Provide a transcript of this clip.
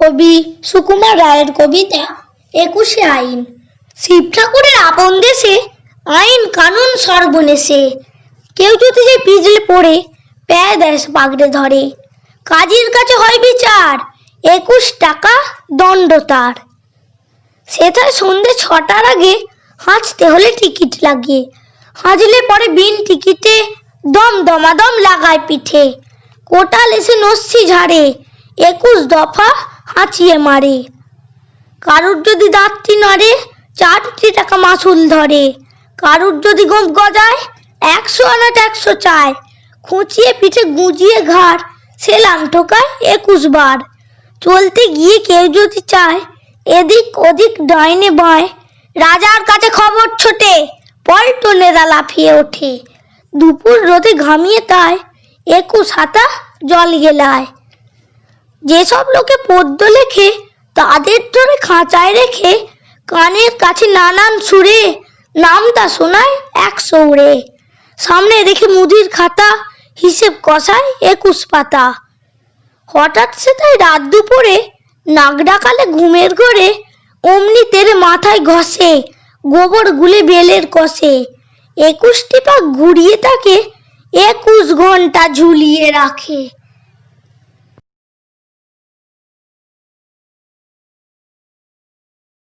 কবি সুকুমার রায়ের কবিতা, একুশে আইন। শিব ঠাকুরের আপন দেশে আইন কানুন সর্বনেশে। কেউ যদি যে পিছলে পড়ে প্যায় দেশ পাগড়ে ধরে। কাজীর কাছে হয় বিচার, একুশ টাকা দণ্ড তার। সেথায় সন্ধে ছটার আগে হাঁচতে হলে টিকিট লাগে। হাজলে পরে বিন টিকিটে দম দমাদম লাগায় পিঠে। কোটাল এসে নস্যি ঝাড়ে, একুশ দফা হাঁচিয়ে মারে। কারুর যদি দাঁতটি নড়ে, চারটি টাকা মাসুল ধরে। কারুর যদি গোপ গজায়, একশো আনাট একশো চায়। খুঁচিয়ে পিঠে গুঁজিয়ে ঘাড় সেলাম ঠোকায় একুশ বার। চলতে গিয়ে কেউ যদি চায়, এদিক ওদিক ডাইনে বাঁয়। রাজার কাছে খবর ছোটে পল্টনেরা লাফিয়ে ওঠে। দুপুর রোদে ঘামিয়ে তাই একুশ হাতা জল গেলায়। যেসব লোকে পদ্য লেখে, তাদের ধরে খাঁচায় রেখে কানের কাছে নানান সুরে নামটা শোনায় এক উড়ে সামনে রেখে মুদির খাতা, হিসেব কষায় একুশ পাতা। হঠাৎ সে তাই রাত দুপুরে নাক ডাকালে ঘুমের ঘরে অমনি তেরে মাথায় ঘষে, গোবর গুলে বেলের কষে। একুশটি পাক ঘুরিয়ে তাকে একুশ ঘণ্টা ঝুলিয়ে রাখে।